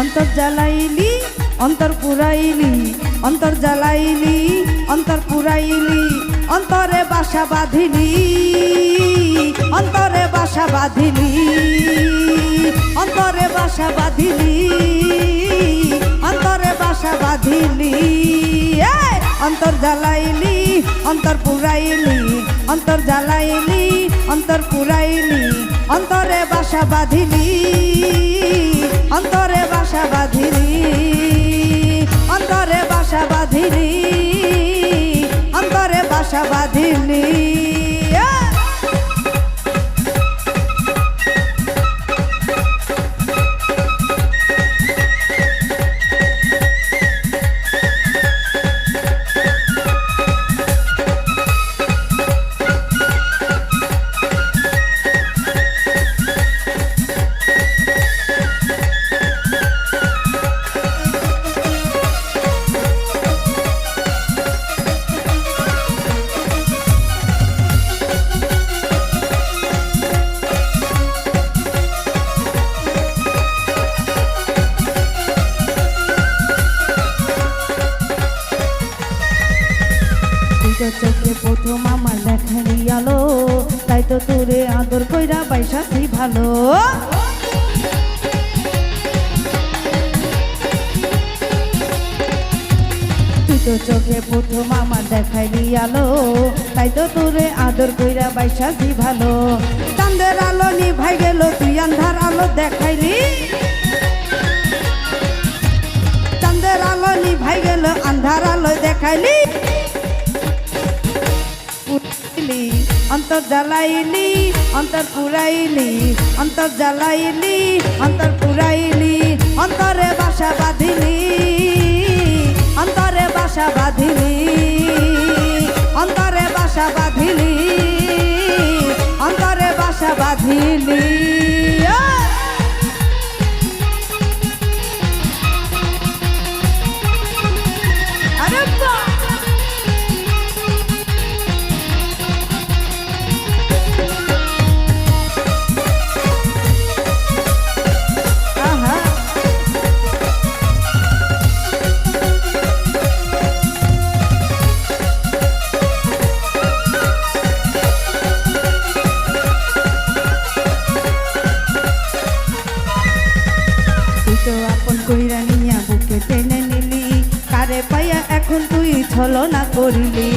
অন্তর জ্বালাইলি অন্তর পুরাইলি অন্তর জ্বালাইলি অন্তর পুরাইলি অন্তরে বাসা বাঁধিলি। অন্তরে বাসা বাঁধিলি, অন্তরে বাসা বাঁধিলি, অন্তরে বাসা বাঁধিলি! অন্তর জ্বালাইলি, অন্তর পুরাইলি, অন্তর জ্বালাইলি, অন্তর পুরাইলি, অন্তরে বাসা বাঁধিলি তো তোরে আদর কইরা বাইসাছি ভালো। দুটো চোখে প্রথম আমার দেখাইলি আলো, তাই তো তোরে আদর কইরা বাইসাছি ভালো। চাঁদের আলো নিভাই গেল, তুই আন্ধার আলো দেখাইলি। চান্দের আলো নিভাই গেল, আন্ধার আলো দেখাইলি। অন্তর জ্বালাইলি, অন্তর পুরাইলি, অন্তর জ্বালাইলি, অন্তর পুরাইলি, অন্তরে বাসা বাঁধিলি, অন্তরে বাসা বাঁধিলি, অন্তরে বাসা বাঁধিলি, অন্তরে বাসা বাঁধিলি। ছলনা করলি।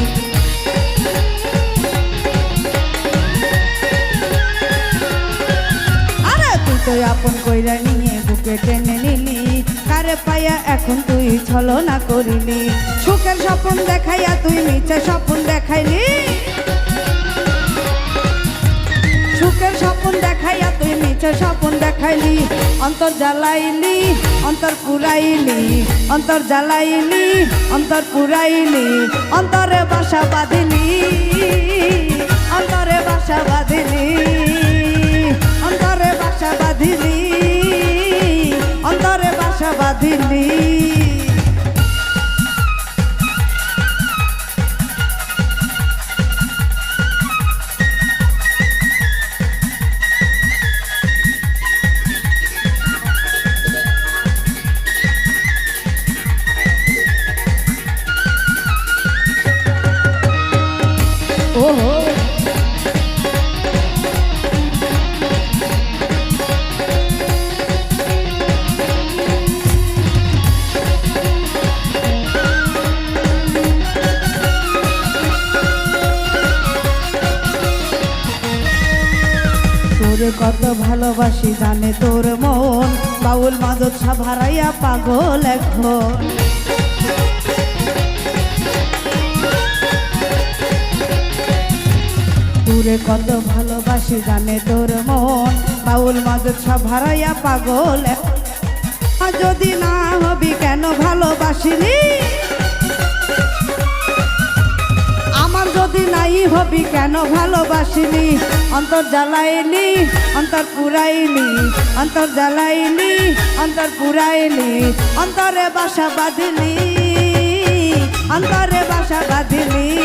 আরে তুই তো আপন কইরা নিয়ে বুকে টেনে নিলি। কারে পাইয়া এখন তুই ছলনা করিলি? সুখের স্বপ্ন দেখাইয়া তুই মিছে স্বপ্ন দেখাইলি। সুখের স্বপ্ন দেখাইয়া মিছে স্বপন দেখাইলি অন্তর জ্বালাইলি অন্তর পুরাইলি অন্তর জ্বালাইলি অন্তর পুরাইলি অন্তরে বাসা বাঁধিলি। কত ভালোবাসি জানে তোর মন। বাউল মাদক সাভারাইয়া পাগল এখন। তোরে কত ভালোবাসি জানে তোর মন। বাউল মাদক সাভারাইয়া পাগল যদি না হবি কেন ভালোবাসিলি যদি নাই হবি কেন ভালোবাসিনি? অন্তর জ্বালাইনি অন্তর পুরাইনি অন্তর জ্বালাইনি অন্তর পুরাইনি অন্তরে বাসা বাঁধিনি অন্তরে বাসা বাঁধিলি।